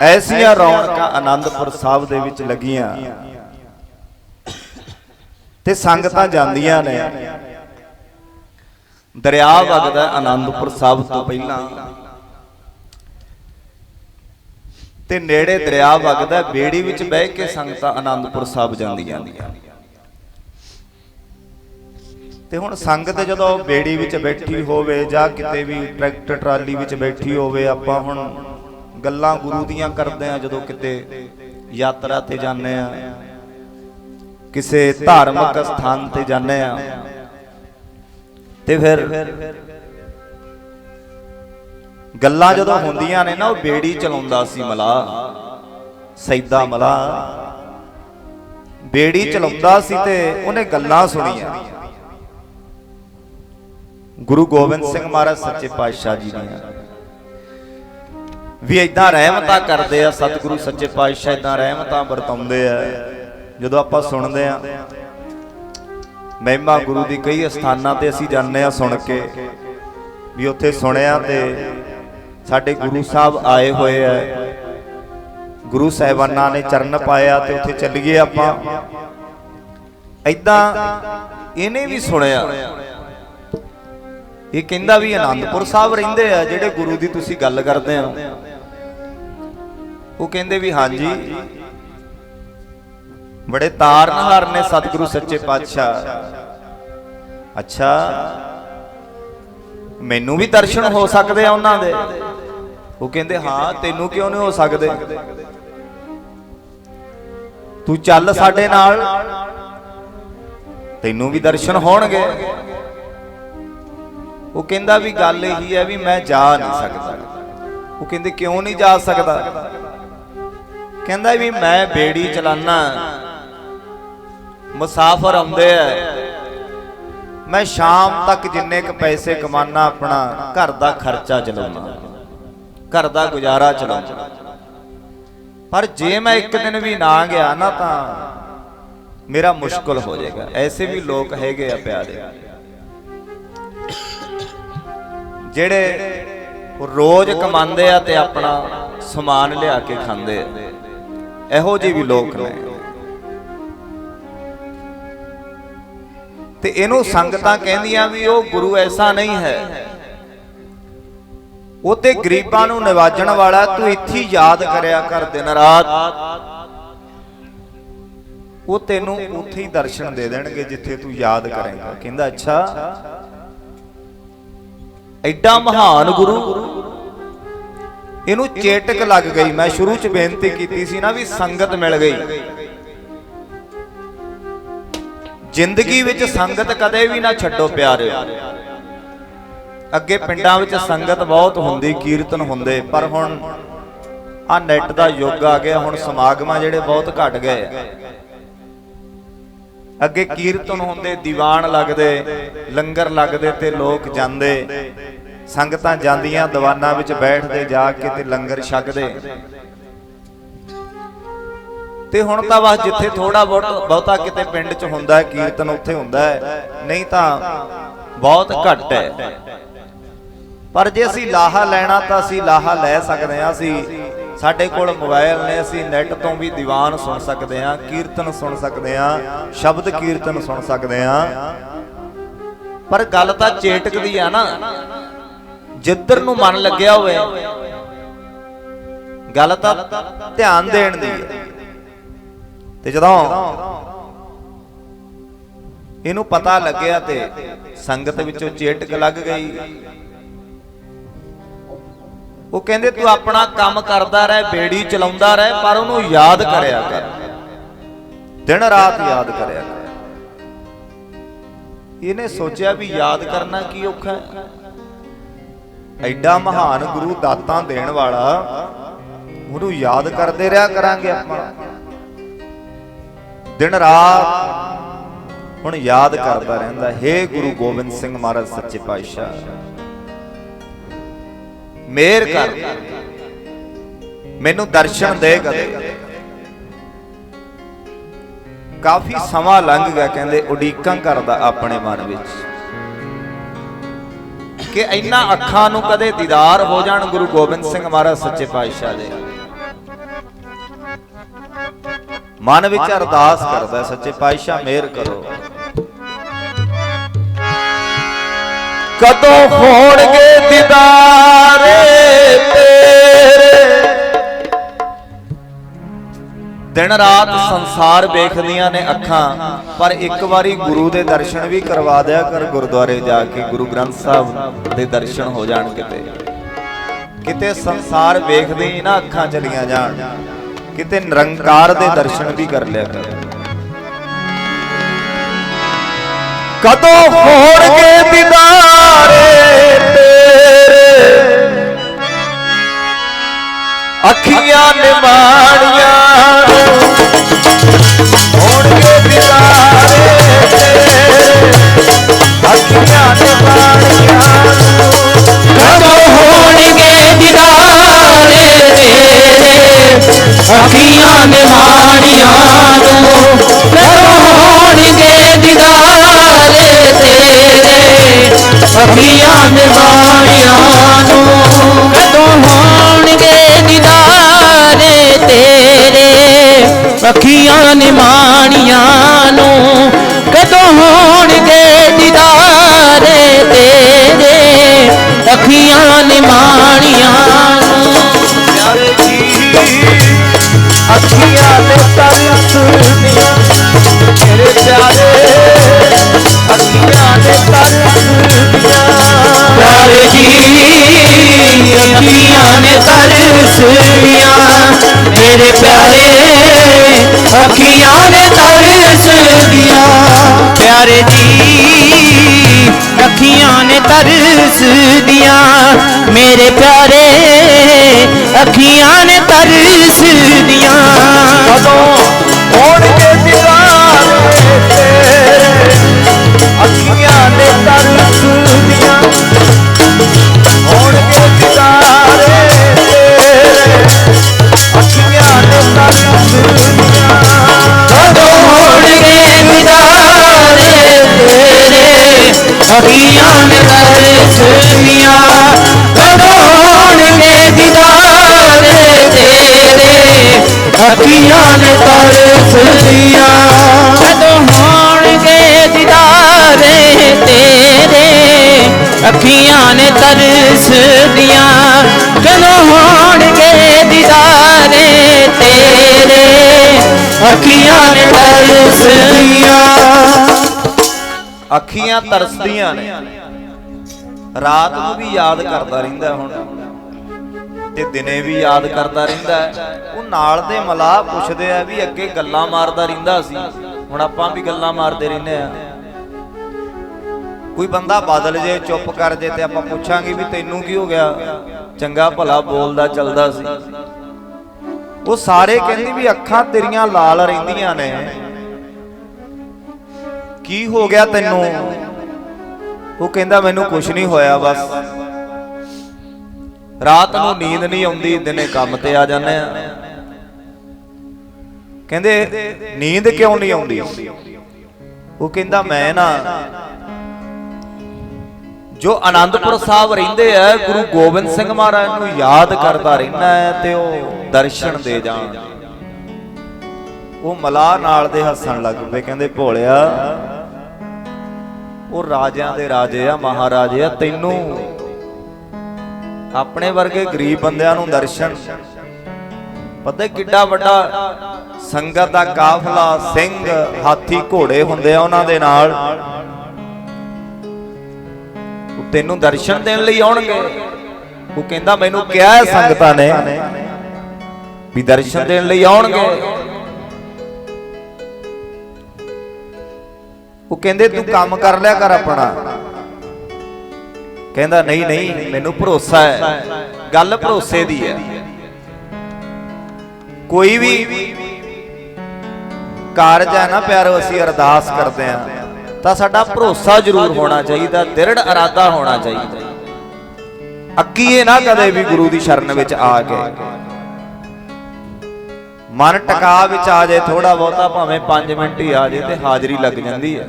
ਐਸੀਆਂ ਰੌਣਕਾਂ ਆਨੰਦਪੁਰ ਸਾਹਿਬ ਦੇ ਵਿੱਚ ਲੱਗੀਆਂ। ਤੇ ਸੰਗਤਾਂ ਜਾਂਦੀਆਂ ਨੇ। ਦਰਿਆ ਵਗਦਾ ਆਨੰਦਪੁਰ ਸਾਹਿਬ ਤੋਂ ਪਹਿਲਾਂ। ਤੇ ਨੇੜੇ ਦਰਿਆ ਵਗਦਾ, ਬੇੜੀ ਵਿੱਚ ਬਹਿ ਕੇ ਸੰਗਤਾਂ ਆਨੰਦਪੁਰ ਸਾਹਿਬ ਜਾਂਦੀਆਂ ਨੇ। ਤੇ ਹੁਣ ਸੰਗਤ ਜਦੋਂ ਬੇੜੀ ਵਿੱਚ ਬੈਠੀ ਹੋਵੇ ਜਾਂ ਕਿਤੇ ਵੀ ਟਰੈਕਟਰ ਟਰਾਲੀ ਵਿੱਚ ਬੈਠੀ ਹੋਵੇ, ਆਪਾਂ ਹੁਣ ਗੱਲਾਂ ਗੁਰੂ ਦੀਆਂ ਕਰਦੇ ਆ, ਜਦੋਂ ਕਿਤੇ ਯਾਤਰਾ ਤੇ ਜਾਂਦੇ ਆ, ਕਿਸੇ ਧਾਰਮਿਕ ਸਥਾਨ ਤੇ ਜਾਂਦੇ ਆ। ਤੇ ਫਿਰ ਗੱਲਾਂ ਜਦੋਂ ਹੁੰਦੀਆਂ ਨੇ ਨਾ, ਉਹ ਬੇੜੀ ਚਲਾਉਂਦਾ ਸੀ ਮਲਾ, ਸੈਦਾ ਮਲਾ। ਬੇੜੀ ਚਲਾਉਂਦਾ ਸੀ ਤੇ ਉਹਨੇ ਗੱਲਾਂ ਸੁਣੀਆਂ। ਗੁਰੂ ਗੋਬਿੰਦ ਸਿੰਘ ਮਹਾਰਾਜ ਸੱਚੇ ਪਾਤਸ਼ਾਹ ਜੀ ਦੀਆਂ। ਵੀ ਇਦਾਂ ਰਹਿਮਤਾਂ ਕਰਦੇ ਆ, ਸਤਿਗੁਰੂ ਸੱਚੇ ਪਾਤਸ਼ਾਹ ਇਦਾਂ ਰਹਿਮਤਾਂ ਵਰਤਾਉਂਦੇ ਆ। ਜਦੋਂ ਆਪਾਂ ਸੁਣਦੇ ਆ, ਮਹਿਮਾ ਗੁਰੂ ਦੀ ਕਈ ਸਥਾਨਾਂ ਤੇ ਅਸੀਂ ਜਾਂਦੇ ਆ ਸੁਣ ਕੇ, ਵੀ ਉੱਥੇ ਸੁਣਿਆ ਤੇ ਸਾਡੇ ਗੁਰੂ ਸਾਹਿਬ ਆਏ ਹੋਏ ਆ। ਗੁਰੂ ਸਾਹਿਬਾਨਾਂ ਨੇ ਚਰਨ ਪਾਇਆ ਤੇ ਉੱਥੇ ਚੱਲ ਗਏ ਆਪਾਂ। ਇਦਾਂ ਇਹਨੇ ਵੀ ਸੁਣਿਆ। ਇਹ ਕਹਿੰਦਾ ਵੀ ਆਨੰਦਪੁਰ ਸਾਹਿਬ ਰਹਿੰਦੇ ਆ, ਜਿਹੜੇ ਗੁਰੂ ਦੀ ਤੁਸੀਂ ਗੱਲ ਕਰਦੇ ਆ ਉਹ ਕਹਿੰਦੇ ਵੀ ਹਾਂਜੀ। ਬੜੇ ਤਾਰਨਹਾਰ ਨੇ ਸਤਿਗੁਰੂ ਸੱਚੇ ਪਾਤਸ਼ਾਹ। ਅੱਛਾ। ਮੈਨੂੰ ਵੀ ਦਰਸ਼ਨ ਹੋ ਸਕਦੇ ਆ ਉਹਨਾਂ ਦੇ। ਉਹ ਕਹਿੰਦੇ, ਹਾਂ, ਤੈਨੂੰ ਕਿਉਂ ਨਹੀਂ ਹੋ ਸਕਦੇ? ਤੂੰ ਚੱਲ ਸਾਡੇ ਨਾਲ। ਤੈਨੂੰ ਵੀ ਦਰਸ਼ਨ ਹੋਣਗੇ। ਉਹ ਕਹਿੰਦਾ ਵੀ ਗੱਲ ਇਹੀ ਹੈ ਵੀ ਮੈਂ ਜਾ ਨਹੀਂ ਸਕਦਾ। ਉਹ ਕਹਿੰਦੇ, ਕਿਉਂ ਨਹੀਂ ਜਾ ਸਕਦਾ? ਕਹਿੰਦਾ ਵੀ ਮੈਂ ਬੇੜੀ ਚਲਾਨਾ। ਮੁਸਾਫਰ ਆਉਂਦੇ ਆ। ਮੈਂ ਸ਼ਾਮ ਤੱਕ ਜਿੰਨੇ ਕ ਪੈਸੇ ਕਮਾਨਾ ਆਪਣਾ, ਘਰ ਦਾ ਖਰਚਾ ਚਲਾਉਣਾ। ਘਰ ਦਾ ਗੁਜ਼ਾਰਾ ਚਲਾਉਣਾ। ਪਰ ਜੇ ਮੈਂ ਇੱਕ ਦਿਨ ਵੀ ਨਾ ਗਿਆ ਨਾ ਤਾਂ ਮੇਰਾ ਮੁਸ਼ਕਲ ਹੋ ਜਾਏਗਾ। ਐਸੇ ਵੀ ਲੋਕ ਹੈਗੇ ਆ ਪਿਆਰੇ। ਜਿਹੜੇ ਰੋਜ਼ ਕਮਾਉਂਦੇ ਆ ਤੇ ਆਪਣਾ ਸਮਾਨ ਲਿਆ ਕੇ ਖਾਂਦੇ ਆ। ਇਹੋ ਜਿਹੇ ਵੀ ਲੋਕ ਨੇ। ਤੇ ਇਹਨੂੰ ਸੰਗਤਾਂ ਕਹਿੰਦੀਆਂ ਵੀ ਉਹ ਗੁਰੂ ਐਸਾ ਨਹੀਂ ਹੈ। ਉਹ ਤੇ ਗਰੀਬਾਂ ਨੂੰ ਨਿਵਾਜਣ ਵਾਲਾ ਤੂੰ ਇੱਥੇ ਯਾਦ ਕਰਿਆ ਕਰ ਦਿਨ ਰਾਤ। ਉਹ ਤੈਨੂੰ ਉੱਥੇ ਹੀ ਦਰਸ਼ਨ ਦੇ ਦੇਣਗੇ ਜਿੱਥੇ ਤੂੰ ਯਾਦ ਕਰੇਂਗਾ। ਕਹਿੰਦਾ, ਅੱਛਾ, ਐਡਾ ਮਹਾਨ ਗੁਰੂ ਇਹਨੂੰ ਚੇਟਕ ਲੱਗ ਗਈ। ਮੈਂ ਸ਼ੁਰੂ ਚ ਬੇਨਤੀ ਕੀਤੀ ਸੀ ਨਾ ਵੀ ਸੰਗਤ ਮਿਲ ਗਈ। ਜ਼ਿੰਦਗੀ ਵਿੱਚ ਸੰਗਤ ਕਦੇ ਵੀ ਨਾ ਛੱਡੋ ਪਿਆਰਿਓ। ਅੱਗੇ ਪਿੰਡਾਂ ਵਿੱਚ ਸੰਗਤ ਬਹੁਤ ਹੁੰਦੀ ਕੀਰਤਨ ਹੁੰਦੇ। ਪਰ ਹੁਣ ਆ ਨੈਟ ਦਾ ਯੁੱਗ ਆ ਗਿਆ ਹੁਣ ਸਮਾਗਮਾਂ ਜਿਹੜੇ ਬਹੁਤ ਘਟ ਗਏ। ਅੱਗੇ ਕੀਰਤਨ ਹੁੰਦੇ ਦੀਵਾਨ ਲੱਗਦੇ ਲੰਗਰ ਲੱਗਦੇ ਤੇ ਲੋਕ ਜਾਂਦੇ। ਸੰਗਤਾਂ ਜਾਂਦੀਆਂ ਦੀਵਾਨਾਂ ਵਿੱਚ ਬੈਠਦੇ ਜਾ ਕੇ ਤੇ ਲੰਗਰ ਛਕਦੇ। ਤੇ ਹੁਣ ਤਾਂ ਬਸ ਜਿੱਥੇ ਥੋੜਾ ਬਹੁਤਾ ਕਿਤੇ ਪਿੰਡ 'ਚ ਹੁੰਦਾ ਕੀਰਤਨ ਉੱਥੇ ਹੁੰਦਾ ਹੈ। ਨਹੀਂ ਤਾਂ ਬਹੁਤ ਘੱਟ ਹੈ। ਪਰ ਜੇ ਅਸੀਂ ਲਾਹਾ ਲੈਣਾ ਤਾਂ ਅਸੀਂ ਲਾਹਾ ਲੈ ਸਕਦੇ ਹਾਂ। ਅਸੀਂ ਸਾਡੇ ਕੋਲ ਮੋਬਾਈਲ ਨੇ, ਅਸੀਂ ਨੈਟ ਤੋਂ ਵੀ ਦੀਵਾਨ ਸੁਣ ਸਕਦੇ ਹਾਂ, ਕੀਰਤਨ ਸੁਣ ਸਕਦੇ ਹਾਂ, ਸ਼ਬਦ ਕੀਰਤਨ ਸੁਣ ਸਕਦੇ ਹਾਂ। ਪਰ ਗੱਲ ਤਾਂ ਚੇਟਕ ਦੀ ਆ ਨਾ। ਜਿੱਧਰ ਨੂੰ ਮਨ ਲੱਗਿਆ ਹੋਵੇ, ਗੱਲ ਤਾਂ ਧਿਆਨ ਦੇਣ ਦੀ ਹੈ। ਤੇ ਜਦੋਂ ਇਹਨੂੰ ਪਤਾ ਲੱਗਿਆ ਤੇ ਸੰਗਤ ਵਿੱਚੋਂ ਚੇਟਕ ਲੱਗ ਗਈ। ਉਹ ਕਹਿੰਦੇ, ਤੂੰ ਆਪਣਾ ਕੰਮ ਕਰਦਾ ਰਹਿ, ਬੇੜੀ ਚਲਾਉਂਦਾ ਰਹਿ, ਪਰ ਉਹਨੂੰ ਯਾਦ ਕਰਿਆ ਕਰ। ਦਿਨ ਰਾਤ ਯਾਦ ਕਰਿਆ ਕਰ। ਇਹਨੇ ਸੋਚਿਆ ਵੀ ਯਾਦ ਕਰਨਾ ਕੀ ਔਖਾ ਹੈ? ਐਡਾ ਮਹਾਨ ਗੁਰੂ ਦਾਤਾਂ ਦੇਣ ਵਾਲਾ ਉਹਨੂੰ ਯਾਦ ਕਰਦੇ ਰਿਹਾ ਕਰਾਂਗੇ ਆਪਾਂ। ਦਿਨ ਰਾਤ ਹੁਣ ਯਾਦ ਕਰਦਾ ਰਹਿੰਦਾ, ਹੇ ਗੁਰੂ ਗੋਬਿੰਦ ਸਿੰਘ ਮਹਾਰਾਜ, ਸੱਚੇ ਪਾਤਸ਼ਾਹ। ਮੇਰ ਕਰ। ਮੈਨੂੰ ਦਰਸ਼ਨ ਦੇ ਕਦੇ। ਕਾਫੀ ਸਮਾਂ ਲੰਘ ਗਿਆ ਕਹਿੰਦੇ ਉਡੀਕਾਂ ਕਰਦਾ ਆਪਣੇ ਮਨ ਵਿੱਚ। ਕਿ ਇੰਨਾ ਅੱਖਾਂ ਨੂੰ ਕਦੇ ਦੀਦਾਰ ਹੋ ਜਾਣ ਗੁਰੂ ਗੋਬਿੰਦ ਸਿੰਘ ਮਹਾਰਾਜ ਸੱਚੇ ਪਾਤਸ਼ਾਹ ਦੇ। ਮਨ ਵਿੱਚ ਅਰਦਾਸ ਕਰਦਾ, ਸੱਚੇ ਪਾਤਸ਼ਾਹ ਮਿਹਰ ਕਰੋ। ਕਦੋਂ ਹੋਣਗੇ ਦੀਦਾਰੇ ਦਿਨ ਰਾਤ ਸੰਸਾਰ ਵੇਖਦੀਆਂ ਨੇ ਅੱਖਾਂ, ਪਰ ਇੱਕ ਵਾਰੀ ਗੁਰੂ ਦੇ ਦਰਸ਼ਨ ਵੀ ਕਰਵਾ ਦਿਆ ਕਰ ਗੁਰਦੁਆਰੇ ਜਾ ਕੇ, ਗੁਰੂ ਗ੍ਰੰਥ ਸਾਹਿਬ ਦੇ ਦਰਸ਼ਨ ਹੋ ਜਾਣ ਕਿਤੇ। ਕਿਤੇ ਸੰਸਾਰ ਵੇਖਦੇ ਹੀ ਨਾ ਅੱਖਾਂ ਚਲੀਆਂ ਜਾਣ, ਕਿਤੇ ਨਿਰੰਕਾਰ ਦੇ ਦਰਸ਼ਨ ਵੀ ਕਰ ਲਿਆ ਕਰ। ਕਦੋਂ ਹੋਣਗੇ ਦੀਦਾਰੇ ਅੱਖੀਆਂ ਨਿਮਾਣੀਆਂ। ਹੋਣਗੇ ਦੀਦਾਰੇ ਅੱਖੀਆਂ ਨੇ ਤਰਸਦੀਆਂ ਪਿਆਰੇ ਜੀ ਅੱਖੀਆਂ ਨੇ ਤਰਸਦੀਆਂ ਮੇਰੇ ਪਿਆਰੇ ਅੱਖੀਆਂ ਨੇ ਤਰਸਦੀਆਂ ਕਦੋਂ ਤੇਰੇ ਅੱਖੀਆਂ ਨੇ ਤਰਸਦੀਆਂ ਦੀਦਾਰ ਤੇਰੇ? ਅੱਖੀਆਂ ਨੇ ਤਰਸਦੀਆਂ ਕਦੋਂ ਹੋਣਗੇ ਦਿਦਾਰੇ ਤੇਰੇ? ਅੱਖੀਆਂ ਨੇ ਤਰਸਦੀਆਂ ਕਦੋਂ ਹੋਣਗੇ ਦਿਦਾਰੇ ਤੇਰੇ? ਅੱਖੀਆਂ ਨੇ ਤਰਸਦੀਆਂ ਅੱਖੀਆਂ ਤਰਸਦੀਆਂ ਨੇ। ਰਾਤ ਨੂੰ ਵੀ ਯਾਦ ਕਰਦਾ ਰਹਿੰਦਾ ਹੁਣ। ਤੇ ਦਿਨੇ ਵੀ ਯਾਦ ਕਰਦਾ ਰਹਿੰਦਾ ਉਹ ਨਾਲ ਦੇ ਮਲਾਹ ਪੁੱਛਦੇ ਆ ਵੀ ਅੱਗੇ ਗੱਲਾਂ ਮਾਰਦਾ ਰਹਿੰਦਾ ਸੀ। ਹੁਣ ਆਪਾਂ ਵੀ ਗੱਲਾਂ ਮਾਰਦੇ ਰਹਿੰਦੇ ਆ। ਕੋਈ ਬੰਦਾ ਬਦਲ ਜੇ, ਚੁੱਪ ਕਰ ਜੇ ਤੇ ਆਪਾਂ ਪੁੱਛਾਂਗੇ ਵੀ ਤੈਨੂੰ ਕੀ ਹੋ ਗਿਆ? ਚੰਗਾ ਭਲਾ ਬੋਲਦਾ, ਚੱਲਦਾ ਸੀ। ਉਹ ਸਾਰੇ ਕਹਿੰਦੀ ਵੀ ਅੱਖਾਂ ਤੇਰੀਆਂ ਲਾਲ ਰਹਿੰਦੀਆਂ ਨੇ। ਕੀ ਹੋ ਗਿਆ ਤੈਨੂੰ? ਉਹ ਕਹਿੰਦਾ ਮੈਨੂੰ ਕੁਝ ਨਹੀਂ ਹੋਇਆ ਬਸ। ਰਾਤ ਨੂੰ ਨੀਂਦ ਨਹੀਂ ਆਉਂਦੀ, ਦਿਨੇ ਕੰਮ ਤੇ ਆ ਜਾਂਦੇ ਆ। ਕਹਿੰਦੇ, ਨੀਂਦ ਕਿਉਂ ਨਹੀਂ ਆਉਂਦੀ? ਉਹ ਕਹਿੰਦਾ, ਮੈਂ ਨਾ ਜੋ ਆਨੰਦਪੁਰ ਸਾਹਿਬ ਰਹਿੰਦੇ ਆ, ਗੁਰੂ ਗੋਬਿੰਦ ਸਿੰਘ ਮਹਾਰਾਜ ਨੂੰ ਯਾਦ ਕਰਦਾ ਰਹਿੰਦਾ ਹੈ ਤੇ ਉਹ ਦਰਸ਼ਨ ਦੇ ਜਾਣ। ਉਹ ਮਲਾਹ ਨਾਲ ਦੇ ਹੱਸਣ ਲੱਗ ਪਏ, ਕਹਿੰਦੇ, ਭੋਲਿਆ ਉਹ ਰਾਜਿਆਂ ਦੇ ਰਾਜੇ ਆ, ਮਹਾਰਾਜੇ ਆ, ਤੈਨੂੰ। ਆਪਣੇ ਵਰਗੇ ਗਰੀਬ ਬੰਦਿਆਂ ਨੂੰ ਦਰਸ਼ਨ। ਪਤਾ ਕਿੱਡਾ ਵੱਡਾ ਸੰਗਤ ਦਾ ਕਾਫਲਾ, ਸਿੰਘ, ਹਾਥੀ, ਘੋੜੇ ਹੁੰਦੇ ਆ ਉਹਨਾਂ ਦੇ ਨਾਲ। ਉਹ ਤੈਨੂੰ ਦਰਸ਼ਨ ਦੇਣ ਲਈ ਆਉਣਗੇ। ਉਹ ਕਹਿੰਦਾ, ਮੈਨੂੰ ਕਿਹਾ ਸੰਗਤਾਂ ਨੇ ਵੀ ਦਰਸ਼ਨ ਦੇਣ ਲਈ ਆਉਣਗੇ। ਉਹ ਕਹਿੰਦੇ ਤੂੰ ਕੰਮ ਕਰ ਲਿਆ ਕਰ ਆਪਣਾ। ਕਹਿੰਦਾ ਨਹੀਂ ਨਹੀਂ ਮੈਨੂੰ ਭਰੋਸਾ ਹੈ। ਗੱਲ ਭਰੋਸੇ ਦੀ ਹੈ। ਕੋਈ ਵੀ ਕਾਰਜ ਹੈ ਨਾ ਪਿਆਰੋ ਅਸੀਂ ਅਰਦਾਸ ਕਰਦੇ ਆ ਤਾਂ ਸਾਡਾ ਭਰੋਸਾ ਜ਼ਰੂਰ ਹੋਣਾ ਚਾਹੀਦਾ ਦ੍ਰਿੜ ਇਰਾਦਾ ਹੋਣਾ ਚਾਹੀਦਾ। ਅੱਕੀਏ ਨਾ ਕਦੇ ਵੀ ਗੁਰੂ ਦੀ ਸ਼ਰਨ ਵਿੱਚ ਆ ਕੇ। ਮਨ ਟਿਕਾ ਵਿੱਚ ਆ ਜਾਏ ਥੋੜਾ ਬਹੁਤਾ ਭਾਵੇਂ 5 ਮਿੰਟ ਹੀ ਆ ਜਾਏ ਤੇ ਹਾਜ਼ਰੀ ਲੱਗ ਜਾਂਦੀ ਹੈ।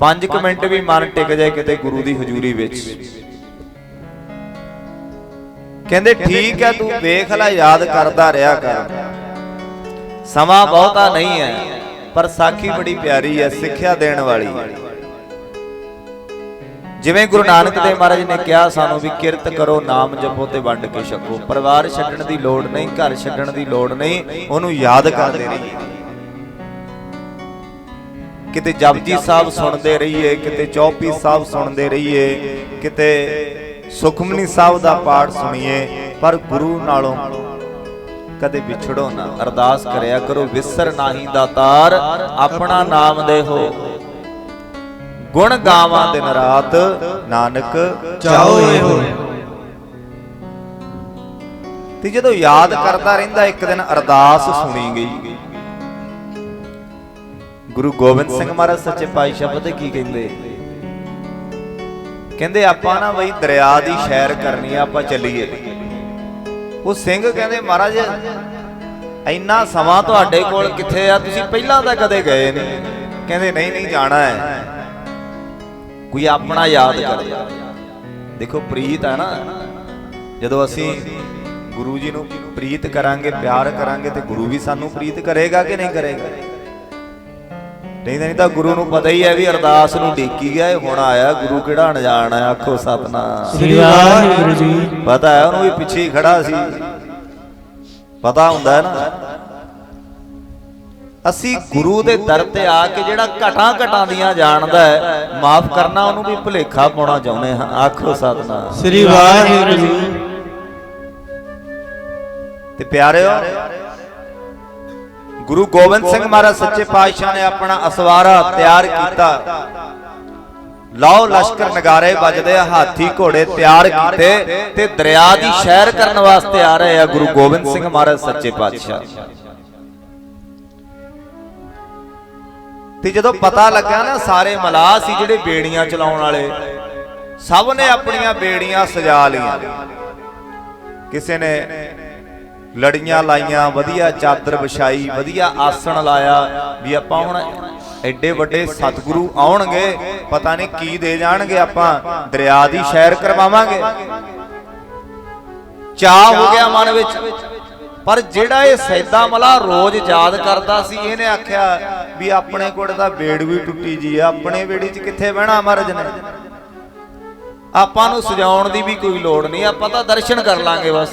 5 ਮਿੰਟ ਵੀ ਮਨ ਟਿਕ ਜਾਏ ਕਿਤੇ ਗੁਰੂ ਦੀ ਹਜ਼ੂਰੀ ਵਿੱਚ। ਕਹਿੰਦੇ ਠੀਕ ਹੈ ਤੂੰ ਵੇਖ ਲੈ ਯਾਦ ਕਰਦਾ ਰਿਹਾ ਕਰ। ਸਮਾਂ ਬਹੁਤਾ ਨਹੀਂ ਹੈ ਪਰ ਸਾਖੀ ਬੜੀ ਪਿਆਰੀ ਹੈ ਸਿੱਖਿਆ ਦੇਣ ਵਾਲੀ ਹੈ। ਜਿਵੇਂ ਗੁਰੂ ਨਾਨਕ ਦੇਵ ਮਹਾਰਾਜ ਨੇ ਕਿਹਾ, ਸਾਨੂੰ ਵੀ ਕਿਰਤ ਕਰੋ, ਨਾਮ ਜਪੋ ਤੇ ਵੰਡ ਕੇ ਛਕੋ। ਪਰਿਵਾਰ ਛੱਡਣ ਦੀ ਲੋੜ ਨਹੀਂ, ਘਰ ਛੱਡਣ ਦੀ ਲੋੜ ਨਹੀਂ, ਉਹਨੂੰ ਯਾਦ ਕਰਦੇ ਰਹੀਏ। ਕਿਤੇ ਜਪਜੀ ਸਾਹਿਬ ਸੁਣਦੇ ਰਹੀਏ, ਕਿਤੇ ਚੌਪੀ ਸਾਹਿਬ ਸੁਣਦੇ ਰਹੀਏ, ਕਿਤੇ ਸੁਖਮਨੀ ਸਾਹਿਬ ਦਾ ਪਾਠ ਸੁਣੀਏ, ਪਰ ਗੁਰੂ ਨਾਲੋਂ ਕਦੇ ਵਿਛੜੋ ਨਾ। ਅਰਦਾਸ ਕਰਿਆ ਕਰੋ, ਵਿਸਰ ਨਾਹੀ ਦਾਤਾਰ ਆਪਣਾ ਨਾਮ ਦੇਹੋ ਗੁਣ ਗਾਵਾਂ ਦਿਨ ਰਾਤ, ਨਾਨਕ, ਚਾਹੋ ਇਹੋ ਤੇ ਜਦੋਂ ਯਾਦ ਕਰਦਾ ਰਹਿੰਦਾ, ਇੱਕ ਦਿਨ ਅਰਦਾਸ ਸੁਣੀ ਗਈ। ਗੁਰੂ ਗੋਬਿੰਦ ਸਿੰਘ ਮਹਾਰਾਜ ਸੱਚੇ ਪਾਤਸ਼ਾਹ ਪਤਾ ਕੀ ਕਹਿੰਦੇ? ਕਹਿੰਦੇ, ਆਪਾਂ ਨਾ ਬਈ ਦਰਿਆ ਦੀ ਸ਼ੈਰ ਕਰਨੀ ਆ, ਆਪਾਂ ਚੱਲੀਏ। ਉਹ ਸਿੰਘ ਕਹਿੰਦੇ, ਮਹਾਰਾਜ, ਇੰਨਾ ਸਮਾਂ ਤੁਹਾਡੇ ਕੋਲ ਕਿੱਥੇ ਆ? ਤੁਸੀਂ ਪਹਿਲਾਂ ਤਾਂ ਕਦੇ ਗਏ ਨਹੀਂ। ਕਹਿੰਦੇ, ਨਹੀਂ ਨਹੀਂ, ਜਾਣਾ ਹੈ। ਕੋਈ ਆਪਣਾ ਯਾਦ ਕਰੇ। ਦੇਖੋ ਪ੍ਰੀਤ ਹੈ ਨਾ ਜਦੋਂ ਅਸੀਂ ਗੁਰੂ ਜੀ ਨੂੰ ਪ੍ਰੀਤ ਕਰਾਂਗੇ ਪਿਆਰ ਕਰਾਂਗੇ ਤੇ ਗੁਰੂ ਵੀ ਸਾਨੂੰ ਪ੍ਰੀਤ ਕਰੇਗਾ ਕਿ ਨਹੀਂ ਕਰੇਗਾ? ਨਹੀਂ ਤਾਂ ਨਹੀਂ ਤਾਂ ਗੁਰੂ ਨੂੰ ਪਤਾ ਹੀ ਹੈ ਵੀ ਅਰਦਾਸ ਨੂੰ ਢੀਕੀ ਗਿਆ ਇਹ ਹੁਣ ਆਇਆ ਗੁਰੂ ਕਿਹੜਾ ਅਣਜਾਣ ਹੈ? ਆਖੋ ਸਤਨਾਮ। ਸ੍ਰੀ ਵਾਹਿਗੁਰੂ ਜੀ। ਪਤਾ ਹੈ ਉਹਨੂੰ ਵੀ ਪਿੱਛੇ ਖੜਾ ਸੀ। ਪਤਾ ਹੁੰਦਾ ਹੈ ਨਾ ਅਸੀਂ ਗੁਰੂ ਦੇ ਦਰ ਤੇ ਆ ਕੇ ਜਿਹੜਾ ਘਟਾਂ ਘਟਾਂ ਦੀਆਂ ਜਾਣਦਾ ਹੈ ਮਾਫ ਕਰਨਾ ਉਹਨੂੰ ਵੀ ਭੁਲੇਖਾ ਪਾਉਣਾ ਚਾਹੁੰਦੇ ਹਾਂ। ਆਖੋ ਸਤਨਾਮ। ਸ੍ਰੀ ਵਾਹਿਗੁਰੂ ਜੀ। ਤੇ ਪਿਆਰਿਓ ਗੁਰੂ ਗੋਬਿੰਦ ਸਿੰਘ ਮਹਾਰਾਜ ਸੱਚੇ ਪਾਤਸ਼ਾਹ ਨੇ ਆਪਣਾ ਅਸਵਾਰਾ ਤਿਆਰ ਕੀਤਾ। ਲਾਓ ਲਸ਼ਕਰ ਨਗਾਰੇ ਵੱਜਦੇ ਆ ਹਾਥੀ ਘੋੜੇ ਤਿਆਰ ਕੀਤੇ ਤੇ ਦਰਿਆ ਦੀ ਸ਼ੈਰ ਕਰਨ ਵਾਸਤੇ ਆ ਰਹੇ ਆ ਗੁਰੂ ਗੋਬਿੰਦ ਸਿੰਘ ਮਹਾਰਾਜ ਸੱਚੇ ਪਾਤਸ਼ਾਹ। ਤੇ ਜਦੋਂ ਪਤਾ ਲੱਗਾ ਨਾ ਸਾਰੇ ਮਲਾਹ ਸੀ ਜਿਹੜੇ ਬੇੜੀਆਂ ਚਲਾਉਣ ਵਾਲੇ, ਸਭ ਨੇ ਆਪਣੀਆਂ ਬੇੜੀਆਂ ਸਜਾ ਲਈਆਂ। ਕਿਸੇ ਨੇ ਲੜੀਆਂ ਲਾਈਆਂ, ਵਧੀਆ ਚਾਦਰ ਵਿਛਾਈ, ਵਧੀਆ ਆਸਣ ਲਾਇਆ ਵੀ ਆਪਾਂ ਹੁਣ ਐਡੇ ਵੱਡੇ ਸਤਿਗੁਰੂ ਆਉਣਗੇ, ਪਤਾ ਨਹੀਂ ਕੀ ਦੇ ਜਾਣਗੇ, ਆਪਾਂ ਦਰਿਆ ਦੀ ਸ਼ੈਰ ਕਰਵਾਵਾਂਗੇ। ਚਾਹ ਹੋ ਗਿਆ ਮਨ ਵਿੱਚ। ਪਰ ਜਿਹੜਾ ਇਹ ਸੈਦਾ ਮਲਾ ਰੋਜ਼ ਯਾਦ ਕਰਦਾ ਸੀ, ਇਹਨੇ ਆਖਿਆ ਵੀ ਆਪਣੇ ਕੋਲ ਤਾਂ ਬੇੜ ਵੀ ਟੁੱਟੀ ਜੀ ਆ, ਆਪਣੇ ਬੇੜੀ 'ਚ ਕਿੱਥੇ ਬਹਿਣਾ ਮਹਾਰਾਜ ਨੇ? ਆਪਾਂ ਨੂੰ ਸਜਾਉਣ ਦੀ ਵੀ ਕੋਈ ਲੋੜ ਨਹੀਂ, ਆਪਾਂ ਤਾਂ ਦਰਸ਼ਨ ਕਰ ਲਾਂਗੇ ਬਸ।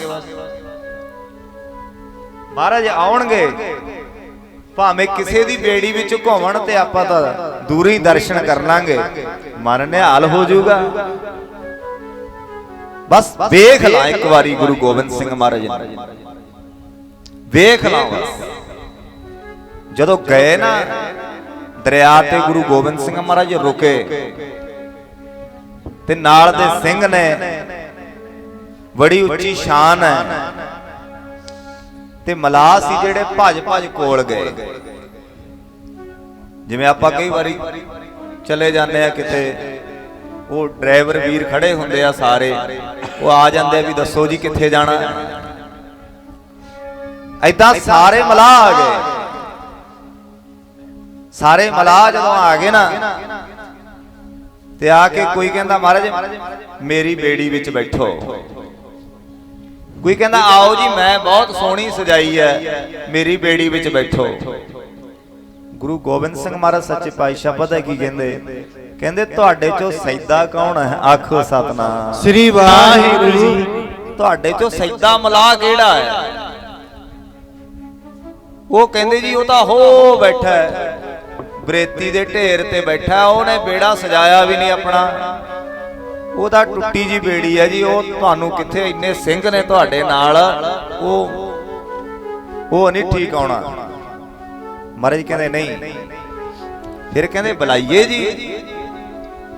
ਮਹਾਰਾਜ ਆਉਣਗੇ, ਭਾਵੇਂ ਕਿਸੇ ਦੀ ਬੇੜੀ ਵਿੱਚ ਘੁੰਮਣ ਤੇ ਆਪਾਂ ਤਾਂ ਦੂਰੀ ਦਰਸ਼ਨ ਕਰ ਲਾਂਗੇ, ਮਨ ਨਿਹਾਲ ਹੋ ਜਾਊਗਾ। ਬਸ ਵੇਖ ਲਾ ਇੱਕ ਵਾਰੀ ਗੁਰੂ ਗੋਬਿੰਦ ਸਿੰਘ ਮਹਾਰਾਜ ਨੇ। ਵੇਖ ਲਾ ਬਸ। ਜਦੋਂ ਗਏ ਨਾ ਦਰਿਆ ਤੇ ਗੁਰੂ ਗੋਬਿੰਦ ਸਿੰਘ ਮਹਾਰਾਜ ਰੁਕੇ। ਤੇ ਨਾਲ ਦੇ ਸਿੰਘ ਨੇ ਬੜੀ ਉੱਚੀ ਸ਼ਾਨ ਹੈ। ਤੇ ਮਲਾਹ ਸੀ ਜਿਹੜੇ ਭੱਜ ਭੱਜ ਕੋਲ ਗਏ। ਜਿਵੇਂ ਆਪਾਂ ਕਈ ਵਾਰੀ ਚਲੇ ਜਾਂਦੇ ਆ ਕਿਤੇ ਉਹ ਡਰਾਈਵਰ ਵੀਰ ਖੜੇ ਹੁੰਦੇ ਆ ਸਾਰੇ। ਉਹ ਆ ਜਾਂਦੇ ਆ ਵੀ ਦੱਸੋ ਜੀ ਕਿੱਥੇ ਜਾਣਾ। ਐਦਾਂ ਸਾਰੇ ਮਲਾਹ ਆ ਗਏ। ਸਾਰੇ ਮਲਾਹ ਜਦੋਂ ਆ ਗਏ ਨਾ ਤੇ ਆ ਕੇ ਕੋਈ ਕਹਿੰਦਾ ਮਹਾਰਾਜ ਮੇਰੀ ਬੇੜੀ ਵਿੱਚ ਬੈਠੋ। ਕੋਈ ਕਹਿੰਦਾ ਆਓ ਜੀ ਮੈਂ ਬਹੁਤ ਸੋਹਣੀ ਸਜਾਈ ਹੈ। ਮੇਰੀ ਬੇੜੀ ਵਿੱਚ ਬੈਠੋ। ਗੁਰੂ ਗੋਬਿੰਦ ਸਿੰਘ ਮਹਾਰਾਜ ਸੱਚੇ ਪਾਤਸ਼ਾਹ ਪਤਾ ਕੀ ਕਹਿੰਦੇ? ਕਹਿੰਦੇ? ਤੁਹਾਡੇ ਚੋਂ ਸੈਦਾ ਕੌਣ ਹੈ? ਆਖੋ ਸਤਨਾਮ। ਸ੍ਰੀ ਵਾਹਿਗੁਰੂ ਜੀ। ਤੁਹਾਡੇ ਚੋਂ ਸੈਦਾ ਮਲਾਹ ਕਿਹੜਾ ਹੈ? ਉਹ ਕਹਿੰਦੇ ਜੀ, ਉਹ ਤਾਂ ਹੋ ਬੈਠਾ ਹੈ। ਬਰੇਤੀ ਦੇ ਢੇਰ ਤੇ ਬੈਠਾ ਉਹਨੇ ਬੇੜਾ ਸਜਾਇਆ ਵੀ ਨਹੀਂ ਆਪਣਾ। ਉਹ ਤਾਂ ਟੁੱਟੀ ਜੀ ਬੇੜੀ ਹੈ ਜੀ, ਉਹ ਤੁਹਾਨੂੰ ਕਿੱਥੇ ਇੰਨੇ ਸਿੰਘ ਨੇ ਤੁਹਾਡੇ ਨਾਲ? ਉਹ ਉਹ ਨਹੀਂ ਠੀਕ ਆਉਣਾ। ਮਹਾਰਾਜ ਕਹਿੰਦੇ, ਨਹੀਂ। ਫਿਰ ਕਹਿੰਦੇ, ਬੁਲਾਈਏ ਜੀ।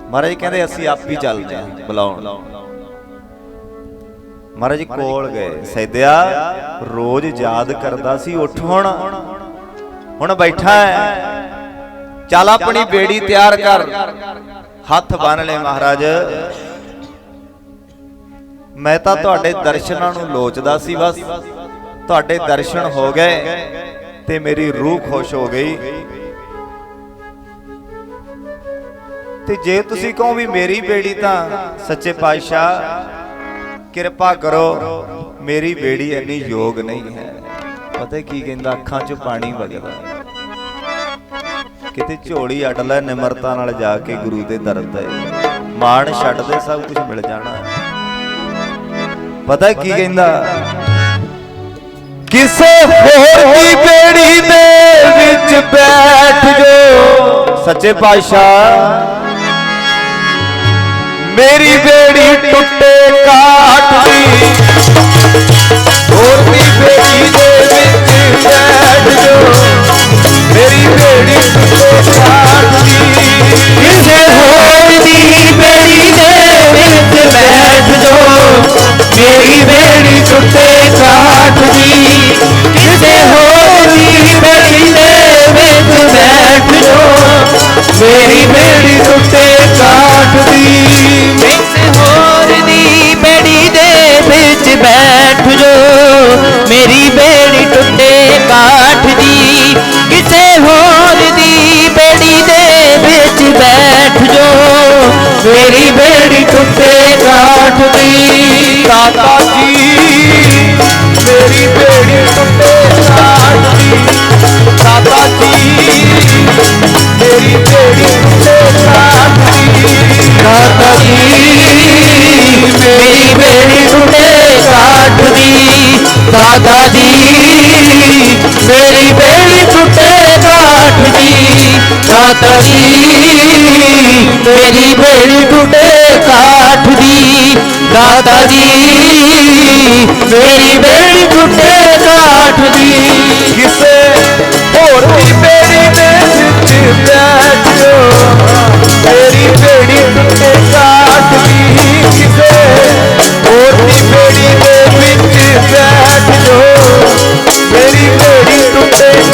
ਮਹਾਰਾਜ ਕਹਿੰਦੇ, ਅਸੀਂ ਆਪ ਹੀ ਚੱਲਦੇ ਹਾਂ, ਬੁਲਾਉਣ। ਮਹਾਰਾਜ ਕੋਲ ਗਏ। ਸੈਦਿਆ ਰੋਜ਼ ਯਾਦ ਕਰਦਾ ਸੀ ਉੱਠ ਹੁਣ। ਹੁਣ ਬੈਠਾ ਹੈ। ਚੱਲ ਆਪਣੀ ਬੇੜੀ ਤਿਆਰ ਕਰ। ਹੱਥ ਬੰਨ ਲੈ ਮਹਾਰਾਜ। ਮੈਂ ਤਾਂ ਤੁਹਾਡੇ ਦਰਸ਼ਨਾਂ ਨੂੰ ਲੋਚਦਾ ਸੀ ਬਸ। ਤੁਹਾਡੇ ਦਰਸ਼ਨ ਹੋ ਗਏ ਤੇ ਮੇਰੀ ਰੂਹ ਖੁਸ਼ ਹੋ ਗਈ। ਤੇ ਜੇ ਤੁਸੀਂ ਕਹੋ ਵੀ ਮੇਰੀ ਬੇੜੀ ਤਾਂ ਸੱਚੇ ਪਾਤਸ਼ਾਹ ਕਿਰਪਾ ਕਰੋ ਮੇਰੀ ਬੇੜੀ ਇੰਨੀ ਯੋਗ ਨਹੀਂ ਹੈ। ਪਤਾ ਕੀ ਕਹਿੰਦਾ ਅੱਖਾਂ 'ਚੋਂ ਪਾਣੀ ਵਗਦਾ ਕਿਤੇ ਝੋਲੀ ਅੜ ਲੈ ਨਿਮਰਤਾ ਨਾਲ ਜਾ ਕੇ ਗੁਰੂ ਦੇ ਦਰ ਤੇ। ਮਾਣ ਛੱਡ ਦੇ ਸਭ ਕੁਝ ਮਿਲ ਜਾਣਾ ਪਤਾ ਕੀ ਕਹਿੰਦਾ? ਕਿਸੇ ਹੋਰ ਦੀ ਬੇੜੀ ਦੇ ਵਿੱਚ ਬੈਠ ਜੋ ਸੱਚੇ ਪਾਤਸ਼ਾਹ ਮੇਰੀ ਬੇੜੀ ਟੁੱਟੇ ਕਾਠ ਦੀ। ਹੋਰ ਦੀ ਬੇੜੀ ਦੇ ਵਿੱਚ ਬੈਠ ਜੋ। ਮੇਰੀ ਬੇੜੀ ਟੁੱਟੇ ਕਾਠ ਦੀ। ਕਿਸੇ ਹੋਰ ਦੀ ਬੇੜੀ ਦੇ ਵਿੱਚ ਬੈਠ ਜੋ। ਮੇਰੀ ਬੇੜੀ ਟੁੱਟੇ ਕਾਠ ਦੀ। ਕਿਸੇ ਹੋਰ ਦੀ ਬੇੜੀ ਦੇ ਬੈਠ ਜੋ ਮੇਰੀ ਬੇੜੀ ਟੁੱਟੇ ਕਾਠ ਦੀ ਕਿਸੇ ਹੋਰ ਦੀ ਬੇੜੀ ਦੇ ਵਿੱਚ ਬੈਠ ਜੋ ਮੇਰੀ ਬੇੜੀ ਟੁੱਟੇ ਕਾਠ ਦੀ ਕਿਸੇ ਹੋਰ ਦੀ ਬੇੜੀ ਦੇ ਵਿੱਚ ਬੈਠ ਜੋ ਮੇਰੀ ਬੇੜੀ ਟੁੱਟੇ ਜੀ ਤੇਰੀ ਬੇੜੀ ਟੁੱਟੇ ਕਾਠ ਦੀ। ਦਾਦਾ ਜੀ ਮੇਰੀ ਬੇੜੀ ਟੁੱਟੇ ਕਾਠ ਦੀ। ਕਿਸੇ ਹੋਰ ਦੀ ਬੇੜੀ ਦੇ ਵਿੱਚ ਬੈਠ ਮੇਰੀ ਬੇੜੀ ਟੁੱਟੇ ਕਾਠ ਦੀ ਕਿਸੇ ਹੋਰ ਦੀ ਬੇੜੀ ਦੇ ਵਿੱਚ ਬੈਠ ਮੇਰੀ ਬੇੜੀ ਟੁੱਟੇ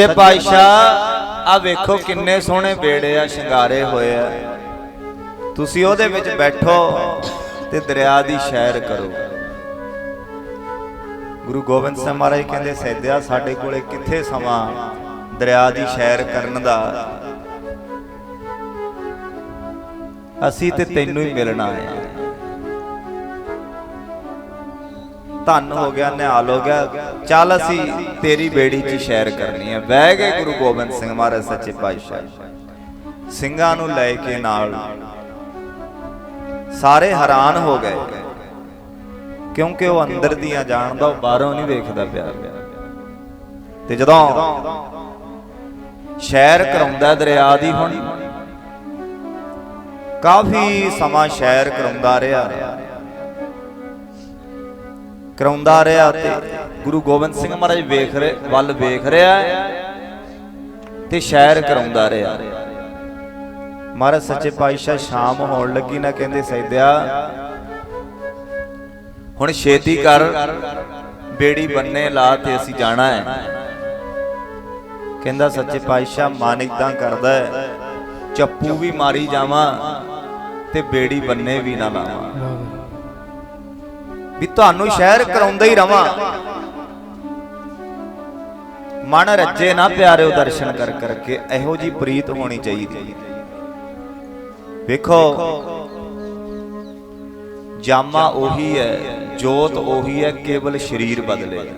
ਸੱਚੇ ਪਾਤਸ਼ਾਹ ਆ ਵੇਖੋ ਕਿੰਨੇ ਸੋਹਣੇ ਬੇੜੇ ਆ, ਸ਼ਿੰਗਾਰੇ ਹੋਏ ਆ। ਤੁਸੀਂ ਉਹਦੇ ਵਿੱਚ ਬੈਠੋ ਤੇ ਦਰਿਆ ਦੀ ਸੈਰ ਕਰੋ। ਗੁਰੂ ਗੋਬਿੰਦ ਸਿੰਘ ਮਹਾਰਾਜ ਕਹਿੰਦੇ, ਸੈਦਿਆ ਸਾਡੇ ਕੋਲੇ ਕਿੱਥੇ ਸਮਾਂ ਦਰਿਆ ਦੀ ਸੈਰ ਕਰਨ ਦਾ? ਅਸੀਂ ਤੇ ਤੈਨੂੰ ਹੀ ਮਿਲਣਾ ਹੈ ਧੰਨ ਹੋ ਗਿਆ, ਨਿਹਾਲ ਹੋ ਗਿਆ। ਚੱਲ ਅਸੀਂ ਤੇਰੀ ਬੇੜੀ 'ਚ ਸ਼ੈਰ ਕਰਨੀ ਹੈ ਬਹਿ ਗਏ ਗੁਰੂ ਗੋਬਿੰਦ ਸਿੰਘ ਮਹਾਰਾਜ ਸੱਚੇ ਪਾਤਸ਼ਾਹ ਸਿੰਘਾਂ ਨੂੰ ਲੈ ਕੇ ਨਾਲ ਸਾਰੇ ਹੈਰਾਨ ਹੋ ਗਏ। ਕਿਉਂਕਿ ਉਹ ਅੰਦਰ ਦੀਆਂ ਜਾਣਦਾ ਉਹ ਬਾਹਰੋਂ ਨਹੀਂ ਵੇਖਦਾ ਪਿਆ ਤੇ ਜਦੋਂ ਸ਼ੈਰ ਕਰਾਉਂਦਾ ਦਰਿਆ ਦੀ ਹੁਣ, ਕਾਫੀ ਸਮਾਂ ਸ਼ੈਰ ਕਰਾਉਂਦਾ ਰਿਹਾ। ਕਰਾਉਂਦਾ ਰਿਹਾ ਤੇ ਗੁਰੂ ਗੋਬਿੰਦ ਸਿੰਘ ਮਹਾਰਾਜ ਵੇਖ ਰਹੇ, ਵੱਲ ਵੇਖ ਰਿਹਾ ਤੇ ਸ਼ੈਰ ਕਰਾਉਂਦਾ ਰਿਹਾ। ਮਹਾਰਾਜ ਸੱਚੇ ਪਾਤਸ਼ਾਹ ਸ਼ਾਮ ਹੋਣ ਲੱਗੀ ਨਾ ਕਹਿੰਦੇ ਸੈਦਿਆ, ਹੁਣ ਛੇਤੀ ਕਰ, ਬੇੜੀ ਬੰਨੇ ਲਾ ਤੇ ਅਸੀਂ ਜਾਣਾ ਹੈ। ਕਹਿੰਦਾ ਸੱਚੇ ਪਾਤਸ਼ਾਹ, ਮਨ ਇਦਾਂ ਕਰਦਾ ਹੈ, ਚੱਪੂ ਵੀ ਮਾਰੀ ਜਾਵਾਂ ਤੇ ਬੇੜੀ ਬੰਨੇ ਵੀ ਨਾ ਲਾਵਾਂ। ਵੀ ਤੁਹਾਨੂੰ ਸ਼ਹਿਰ ਕਰਾਉਂਦਾ ਹੀ ਰਵਾਂ। ਮਨ ਰੱਜੇ ਨਾ ਪਿਆਰਿਓ ਦਰਸ਼ਨ ਕਰ ਕਰਕੇ, ਇਹੋ ਜੀ ਪ੍ਰੀਤ ਹੋਣੀ ਚਾਹੀਦੀ। ਵੇਖੋ, ਜਾਮਾ ਉਹੀ ਹੈ, ਜੋਤ ਉਹੀ ਹੈ, ਕੇਵਲ ਸਰੀਰ ਬਦਲੇ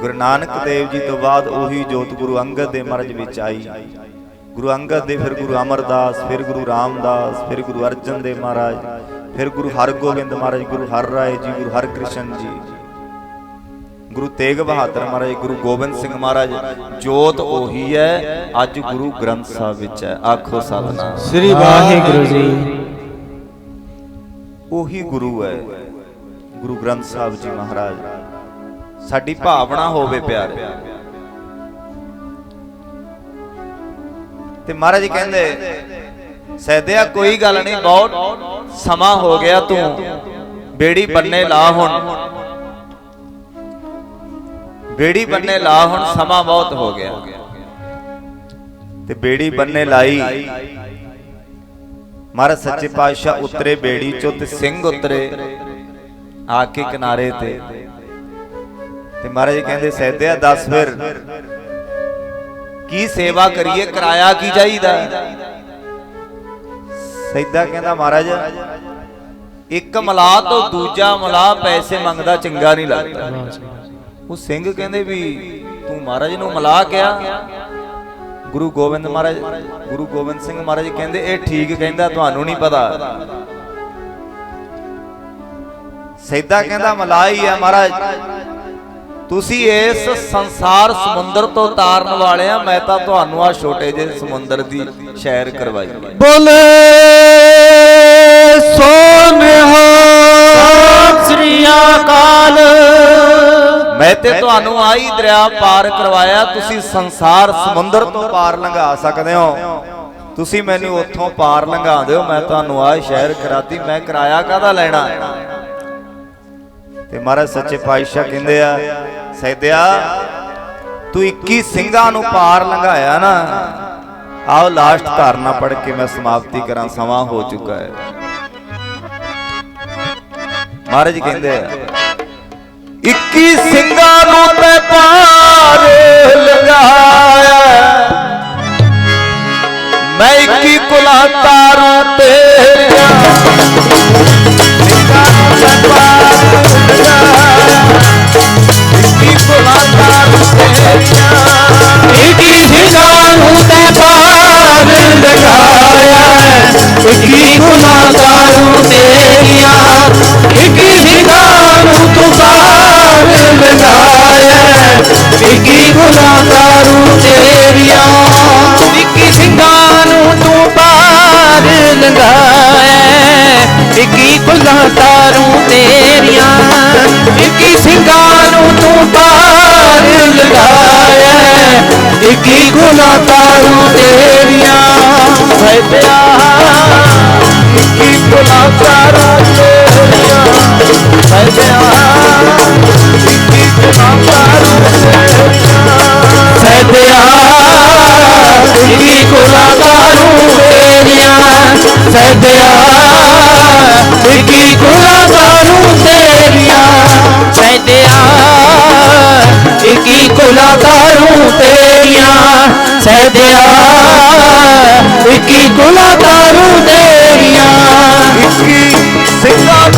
ਗੁਰੂ ਨਾਨਕ ਦੇਵ ਜੀ ਤੋਂ ਬਾਅਦ ਉਹੀ ਜੋਤ ਗੁਰੂ ਅੰਗਦ ਦੇ ਮਰਜ ਵਿੱਚ ਆਈ। ਗੁਰੂ ਅੰਗਦ ਦੇ ਫਿਰ ਗੁਰੂ ਅਮਰਦਾਸ, ਫਿਰ ਗੁਰੂ ਰਾਮਦਾਸ, ਫਿਰ ਗੁਰੂ ਅਰਜਨ ਦੇ ਮਹਾਰਾਜ। ਫਿਰ ਗੁਰੂ ਹਰਗੋਬਿੰਦ ਮਹਾਰਾਜ ਗੁਰੂ ਹਰ ਰਾਏ ਜੀ ਗੁਰੂ ਹਰਕ੍ਰਿਸ਼ਨ ਜੀ ਗੁਰੂ ਤੇਗ ਬਹਾਦਰ ਮਹਾਰਾਜ ਗੁਰੂ ਗੋਬਿੰਦ ਸਿੰਘ ਮਹਾਰਾਜ ਜੋਤ ਉਹੀ ਹੈ ਅੱਜ ਗੁਰੂ ਗ੍ਰੰਥ ਸਾਹਿਬ ਵਿੱਚ ਹੈ। ਆਖੋ ਸਤਨਾਮ। ਸ੍ਰੀ ਵਾਹਿਗੁਰੂ ਜੀ। ਉਹੀ ਗੁਰੂ ਹੈ ਗੁਰੂ ਗ੍ਰੰਥ ਸਾਹਿਬ ਜੀ ਮਹਾਰਾਜ। ਸਾਡੀ ਭਾਵਨਾ ਹੋਵੇ ਪਿਆਰੇ। ਤੇ ਮਹਾਰਾਜ ਕਹਿੰਦੇ ਸੈਦਿਆ ਕੋਈ ਗੱਲ ਨਹੀਂ, ਬਹੁਤ ਸਮਾਂ ਹੋ ਗਿਆ ਤੂੰ। ਬੇੜੀ ਬੰਨੇ ਲਾ ਹੁਣ। ਬੇੜੀ ਬੰਨੇ ਲਾ ਹੁਣ, ਸਮਾਂ ਬਹੁਤ ਹੋ ਗਿਆ। ਤੇ ਬੇੜੀ ਬੰਨੇ ਲਾਈ। ਮਹਾਰਾਜ ਸੱਚੇ ਪਾਤਸ਼ਾਹ ਉਤਰੇ ਬੇੜੀ ਚੋਂ ਤੇ ਸਿੰਘ ਉਤਰੇ, ਆ ਕੇ ਕਿਨਾਰੇ ਤੇ। ਤੇ ਮਹਾਰਾਜ ਜੀ ਕਹਿੰਦੇ, ਸਹਿਦਿਆ, ਦੱਸ ਫਿਰ, ਕੀ ਸੇਵਾ ਕਰੀਏ, ਕਿਰਾਇਆ ਕੀ ਚਾਹੀਦਾ? ਸੈਦਾ ਕਹਿੰਦਾ, ਮਹਾਰਾਜ, ਇੱਕ ਮਲਾਹ ਤੋਂ ਦੂਜਾ ਮਲਾਹ ਪੈਸੇ ਮੰਗਦਾ ਚੰਗਾ ਨਹੀਂ ਲੱਗਦਾ। ਉਹ ਸਿੰਘ ਕਹਿੰਦੇ ਵੀ, ਤੂੰ ਮਹਾਰਾਜ ਨੂੰ ਮਲਾਹ ਕਿਹਾ? ਗੁਰੂ ਗੋਬਿੰਦ ਮਹਾਰਾਜ, ਗੁਰੂ ਗੋਬਿੰਦ ਸਿੰਘ ਮਹਾਰਾਜ ਕਹਿੰਦੇ, ਇਹ ਠੀਕ ਕਹਿੰਦਾ, ਤੁਹਾਨੂੰ ਨਹੀਂ ਪਤਾ। ਸੈਦਾ ਕਹਿੰਦਾ, ਮਲਾਹ ਹੀ ਆ ਮਹਾਰਾਜ। ਤੁਸੀਂ ਇਸ ਸੰਸਾਰ ਸਮੁੰਦਰ ਤੋਂ ਤਾਰਨ ਵਾਲੇ ਆ ਮੈਂ ਤਾਂ ਤੁਹਾਨੂੰ ਆ ਛੋਟੇ ਜਿਹੇ ਸਮੁੰਦਰ ਦੀ ਸੈਰ ਕਰਵਾਈ। ਬੋਲੇ ਸੋਨਿਹਾ ਸ੍ਰੀ ਅਕਾਲ ਮੈਂ ਤੇ ਤੁਹਾਨੂੰ ਆਹੀ ਦਰਿਆ ਪਾਰ ਕਰਵਾਇਆ ਤੁਸੀਂ ਸੰਸਾਰ ਸਮੁੰਦਰ ਤੋਂ ਪਾਰ ਲੰਘਾ ਸਕਦੇ ਹੋ। ਤੁਸੀਂ ਮੈਨੂੰ ਉੱਥੋਂ ਪਾਰ ਲੰਘਾ ਦਿਓ ਮੈਂ ਤੁਹਾਨੂੰ ਆਹ ਸ਼ਹਿਰ ਕਰਾਤੀ ਮੈਂ ਕਿਰਾਇਆ ਕਾਹਦਾ ਲੈਣਾ? ਤੇ ਮਹਾਰਾਜ ਸੱਚੇ ਪਾਤਸ਼ਾਹ ਕਹਿੰਦੇ ਆ ਸੈਦਿਆ, ਤੂੰ 21 ਸਿੰਘਾਂ ਨੂੰ ਪਾਰ ਲੰਘਾਇਆ ਨਾ। ਆਓ ਲਾਸਟ ਧਾਰਨਾ ਪੜ ਕੇ ਮੈਂ ਸਮਾਪਤੀ ਕਰਾਂ, ਸਮਾਂ ਹੋ ਚੁੱਕਾ ਹੈ। ਮਹਾਰਾਜ ਕਹਿੰਦੇ ਆ 21 ਸਿੰਘਾਂ ਨੂੰ ਤੇ ਪਾਰ ਲੰਘਾਇਆ ਮੈਂ 21 ਕੁਲਾਂ ਤਾਰੂ ਤੇਰੀਆਂ 21 ਕੁਲਾਂ ਤਾਰੂ ਤੇਰੀਆਂ ਇਕੀ ਸਿੰਘਾਂ ਨੂੰ ਤੂੰ ਪਾਰ ਲਗਾਇਆ ਇਕੀ ਗੁਨਾਹਗਾਰੂ ਤੇਰੀਆਂ। ਇਕੀ ਸਿੰਘਾਂ ਨੂੰ ਤੂੰ ਪਾਰ ਲਗਾਇਆ ਇਕੀ ਗੁਨਾਹਗਾਰੂ ਤੇਰੀਆਂ ਇਕੀ ਸਿੰਘਾਂ ਨੂੰ ਤੂੰ ਪਾਰ ਲਗਾਇਆ ਇਕੀ ਗੁਨਾਹਗਾਰੂ ਤੇਰੀਆਂ। ਇਕੀ ਸਿੰਘਾਂ ਨੂੰ ਤੂੰ ਪਾਰ ਲਗਾਇਆ ਇਕੀ ਗੁਨਾਹਗਾਰੂ ਤਾਰੂ ਤੇਰੀਆਂ। ਸਹਿਦਿਆ ਇੱਕੀ ਕੁਲਾਂ ਤਾਰੂ ਤੇਰੀਆਂ। ਸਦਿਆ ਇਕੀ ਇਕੀ ਗੁਨਾਹਗਾਰੂ ਇਕੀ ਗੁਨਾਹਗਾਰੂ ਤੇਰੀਆਂ ਸਦਿਆ ਇਕੀ ਗੁਨਾਹਗਾਰੂ ਤੇਰੀਆਂ ਇੱਕੀ ਸਿੰਘਾਂ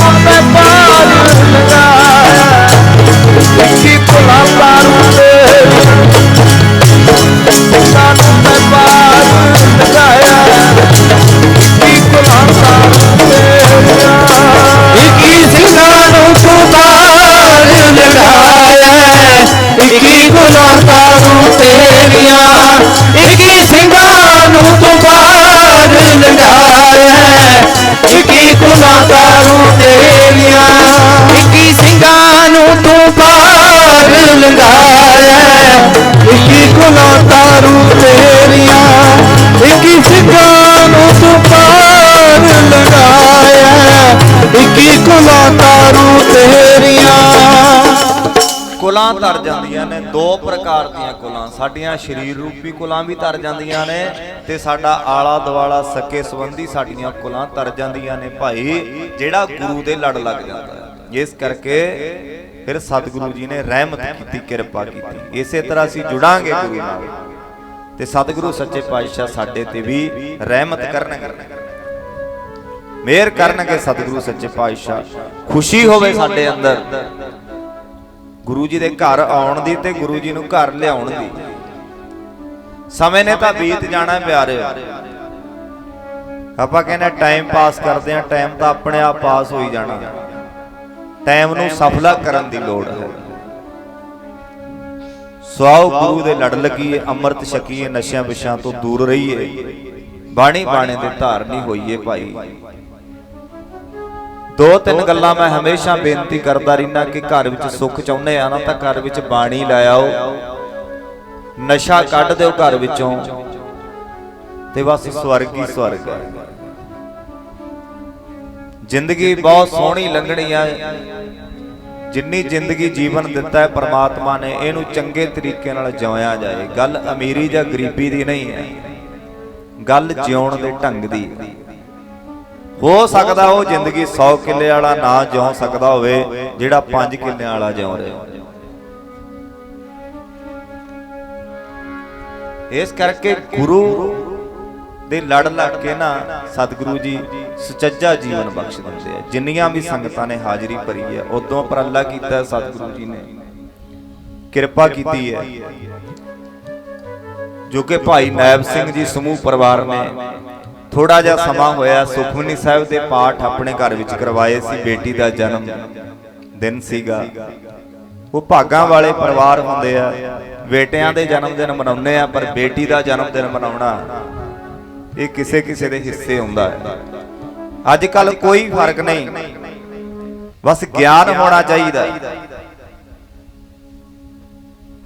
ਗੁਨਾਹਗਾਰੂ ਤੇਰੀਆਂ। ਇਕੀ ਸਿੰਘਾਂ ਨੂੰ ਤੂੰ ਪਾਰ ਲਗਾਇਆ ਇਕੀ ਤਾਰੂ ਤੇਰੀਆਂ। ਇਕੀ ਸਿੰਘਾਂ ਨੂੰ ਤੂੰ ਪਾਰ ਲਗਾਇਆ ਇਕੀ ਤਾਰੂ ਤੇਰੀਆਂ। ਕੁਲਾਂ ਤਰ ਜਾਂਦੀਆਂ ਨੇ, ਦੋ ਪ੍ਰਕਾਰ ਦੀਆਂ ਕੁਲਾਂ। ਸਾਡੀਆਂ ਸਰੀਰ ਰੂਪੀ ਕੁਲਾਂ ਵੀ ਤਰ ਜਾਂਦੀਆਂ ਨੇ ਤੇ ਸਾਡਾ ਆਲਾ ਦਵਾਲਾ ਸਕੇ ਸੰਬੰਧੀ ਸਾਡੀਆਂ ਕੁਲਾਂ ਤਰ ਜਾਂਦੀਆਂ ਨੇ ਭਾਈ, ਜਿਹੜਾ ਗੁਰੂ ਦੇ ਲੜ ਲੱਗ ਜਾਂਦਾ ਹੈ। ਇਸ ਕਰਕੇ ਫਿਰ ਸਤਿਗੁਰੂ ਜੀ ਨੇ ਰਹਿਮਤ ਕੀਤੀ, ਕਿਰਪਾ ਕੀਤੀ। ਇਸੇ ਤਰ੍ਹਾਂ ਅਸੀਂ ਜੁੜਾਂਗੇ ਗੁਰੂ ਨਾਲ। ਤੇ ਸਤਿਗੁਰੂ ਸੱਚੇ ਪਾਤਸ਼ਾਹ ਸਾਡੇ ਤੇ ਵੀ ਰਹਿਮਤ ਕਰਨਗੇ। ਮਿਹਰ ਕਰਨਗੇ ਸਤਿਗੁਰੂ ਸੱਚੇ ਪਾਤਸ਼ਾਹ। ਖੁਸ਼ੀ ਹੋਵੇ ਸਾਡੇ ਅੰਦਰ। ਗੁਰੂ ਜੀ ਦੇ ਘਰ ਆਉਣ ਦੀ ਤੇ ਗੁਰੂ ਜੀ ਨੂੰ ਘਰ ਲਿਆਉਣ ਦੀ। ਸਮੇਂ ਨੇ ਤਾਂ ਬੀਤ ਜਾਣਾ ਪਿਆਰਿਓ। ਆਪਾਂ ਕਹਿੰਦੇ ਟਾਈਮ ਪਾਸ ਕਰਦੇ ਆ ਟਾਈਮ ਤਾਂ ਆਪਣੇ ਆਪ ਪਾਸ ਹੋਈ ਜਾਣਾ। ਟਾਈਮ ਨੂੰ ਸਫਲਾ ਕਰਨ ਦੀ ਲੋੜ ਹੈ। ਸਵਾਉ ਗੁਰੂ ਦੇ ਲੜ ਲੱਗੀਏ, ਅੰਮ੍ਰਿਤ ਛਕੀਏ, ਨਸ਼ਿਆਂ ਵਿਸ਼ਾਂ ਤੋਂ ਦੂਰ ਰਹੀਏ। ਬਾਣੀ ਬਾਣੇ ਦੇ ਧਾਰਨੀ ਹੋਈਏ ਭਾਈ। ਦੋ ਤਿੰਨ ਗੱਲਾਂ ਮੈਂ ਹਮੇਸ਼ਾ ਬੇਨਤੀ ਕਰਦਾ ਰਹਿਣਾ ਕਿ ਘਰ ਵਿੱਚ ਸੁੱਖ ਚਾਹੁੰਦੇ ਆ ਨਾ ਤਾਂ ਘਰ ਵਿੱਚ ਬਾਣੀ ਲੈ ਆਓ। ਨਸ਼ਾ ਕੱਢ ਦਿਓ ਘਰ ਵਿੱਚੋਂ। ਤੇ ਬਸ ਸਵਰਗ ਹੀ ਸਵਰਗ ਹੈ। ਜ਼ਿੰਦਗੀ ਬਹੁਤ ਸੋਹਣੀ ਲੰਘਣੀ ਆ। ਜਿੰਨੀ ਜ਼ਿੰਦਗੀ ਜੀਵਨ ਦਿੱਤਾ ਹੈ ਪ੍ਰਮਾਤਮਾ ਨੇ ਇਹਨੂੰ ਚੰਗੇ ਤਰੀਕੇ ਨਾਲ ਜਿਉਇਆ ਜਾਏ। ਗੱਲ ਅਮੀਰੀ ਜਾਂ ਗਰੀਬੀ ਦੀ ਨਹੀਂ ਹੈ। ਗੱਲ ਜਿਉਣ ਦੇ ਢੰਗ ਦੀ ਹੈ। ਹੋ ਸਕਦਾ ਉਹ ਜ਼ਿੰਦਗੀ 100 ਕਿੱਲੇ ਵਾਲਾ ਨਾ ਜਿਉ ਸਕਦਾ ਹੋਵੇ, ਜਿਹੜਾ 5 ਕਿੱਲਿਆਂ ਵਾਲਾ ਜਿਉ ਰਿਹਾ ਇਸ ਕਰਕੇ ਗੁਰੂ ਦੇ ਲੜ ਲੱਗ ਕੇ ਨਾ ਸਤਿਗੁਰੂ ਜੀ ਸੁਚੱਜਾ ਜੀਵਨ ਬਖਸ਼ ਦਿੰਦੇ ਆ। ਜਿੰਨੀਆਂ ਵੀ ਸੰਗਤਾਂ ਨੇ ਹਾਜ਼ਰੀ ਭਰੀ ਹੈ ਉਦੋਂ ਉਪਰਾਲਾ ਕੀਤਾ ਸਤਿਗੁਰੂ ਜੀ ਨੇ। ਕਿਰਪਾ ਕੀਤੀ ਹੈ ਜੋ ਕਿ ਭਾਈ ਨਾਇਬ ਸਿੰਘ ਜੀ ਸਮੂਹ ਪਰਿਵਾਰ ਨੇ ਥੋੜਾ ਜਿਹਾ ਸਮਾਂ ਹੋਇਆ, ਸੁਖਮਨੀ ਸਾਹਿਬ ਦੇ ਪਾਠ ਆਪਣੇ ਘਰ ਵਿੱਚ ਕਰਵਾਏ ਸੀ, ਬੇਟੀ ਦਾ ਜਨਮ ਦਿਨ ਸੀਗਾ। ਉਹ ਭਾਗਾਂ ਵਾਲੇ ਪਰਿਵਾਰ ਹੁੰਦੇ ਆ, ਬੇਟਿਆਂ ਦੇ ਜਨਮ ਦਿਨ ਮਨਾਉਂਦੇ ਆ, ਪਰ ਬੇਟੀ ਦਾ ਜਨਮ ਦਿਨ ਮਨਾਉਣਾ ਇਹ ਕਿਸੇ ਕਿਸੇ ਦੇ ਹਿੱਸੇ ਹੁੰਦਾ ਹੈ। ਅੱਜ ਕੱਲ ਕੋਈ ਫ਼ਰਕ ਨਹੀਂ। ਬਸ ਗਿਆਨ ਹੋਣਾ ਚਾਹੀਦਾ।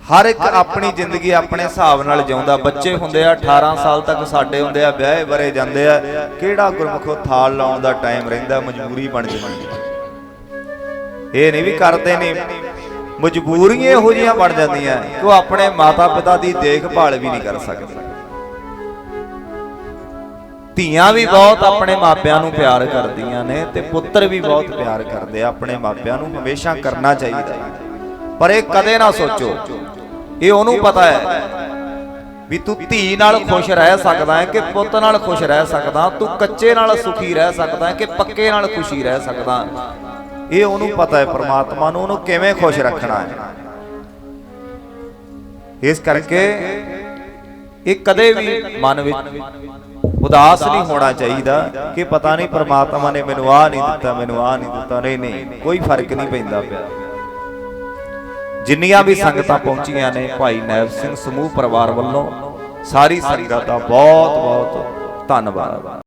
ਹਰ ਇੱਕ ਆਪਣੀ ਜ਼ਿੰਦਗੀ ਆਪਣੇ ਹਿਸਾਬ ਨਾਲ ਜਿਉਂਦਾ। ਬੱਚੇ ਹੁੰਦੇ ਆ 18 ਸਾਲ ਤੱਕ ਸਾਡੇ ਹੁੰਦੇ ਆ ਵਿਆਹੇ ਬਰੇ ਜਾਂਦੇ ਆ। ਕਿਹੜਾ ਗੁਰਮੁਖੋ ਥਾਲ ਲਾਉਣ ਦਾ ਟਾਈਮ ਰਹਿੰਦਾ ਮਜਬੂਰੀ ਬਣ ਜਾਂਦੀ ਇਹ ਨਹੀਂ ਵੀ ਕਰਦੇ ਨੇ ਮਜਬੂਰੀਆਂ ਇਹੋ ਜਿਹੀਆਂ ਬਣ ਜਾਂਦੀਆਂ। ਕਿ ਉਹ ਆਪਣੇ ਮਾਤਾ ਪਿਤਾ ਦੀ ਦੇਖਭਾਲ ਵੀ ਨਹੀਂ ਕਰ ਸਕਦੇ। ਧੀਆਂ ਵੀ ਬਹੁਤ ਆਪਣੇ ਮਾਪਿਆਂ ਨੂੰ ਪਿਆਰ ਕਰਦੀਆਂ ਨੇ ਤੇ ਪੁੱਤਰ ਵੀ ਬਹੁਤ ਪਿਆਰ ਕਰਦੇ ਆ। ਆਪਣੇ ਮਾਪਿਆਂ ਨੂੰ ਹਮੇਸ਼ਾ ਕਰਨਾ ਚਾਹੀਦਾ। ਪਰ ਇਹ ਕਦੇ ਨਾ ਸੋਚੋ। ਇਹ ਉਹਨੂੰ ਪਤਾ ਹੈ ਵੀ ਤੂੰ ਧੀ ਨਾਲ ਖੁਸ਼ ਰਹਿ ਸਕਦਾ ਹੈ ਕਿ ਪੁੱਤ ਨਾਲ ਖੁਸ਼ ਰਹਿ ਸਕਦਾ ਤੂੰ ਕੱਚੇ ਨਾਲ ਸੁਖੀ ਰਹਿ ਸਕਦਾ ਹੈ ਕਿ ਪੱਕੇ ਨਾਲ ਖੁਸ਼ੀ ਰਹਿ ਸਕਦਾ। ਇਹ ਉਹਨੂੰ ਪਤਾ ਹੈ ਪ੍ਰਮਾਤਮਾ ਨੂੰ ਉਹਨੂੰ ਕਿਵੇਂ ਖੁਸ਼ ਰੱਖਣਾ ਹੈ। ਇਸ ਕਰਕੇ ਇਹ ਕਦੇ ਵੀ ਮਨ ਵਿੱਚ ਉਦਾਸ ਨਹੀਂ ਹੋਣਾ ਚਾਹੀਦਾ ਕਿ ਪਤਾ ਨਹੀਂ ਪ੍ਰਮਾਤਮਾ ਨੇ ਮੈਨੂੰ ਆਹ ਨਹੀਂ ਦਿੱਤਾ ਮੈਨੂੰ ਆਹ ਨਹੀਂ ਦਿੱਤਾ। ਨਹੀਂ ਨਹੀਂ ਕੋਈ ਫ਼ਰਕ ਨਹੀਂ ਪੈਂਦਾ ਪਿਆ। ਜਿੰਨੀਆਂ ਵੀ ਸੰਗਤਾਂ ਪਹੁੰਚੀਆਂ ਨੇ ਭਾਈ ਨੈਬ ਸਿੰਘ ਸਮੂਹ ਪਰਿਵਾਰ ਵੱਲੋਂ ਸਾਰੀ ਸੰਗਤ ਦਾ ਬਹੁਤ ਬਹੁਤ ਧੰਨਵਾਦ।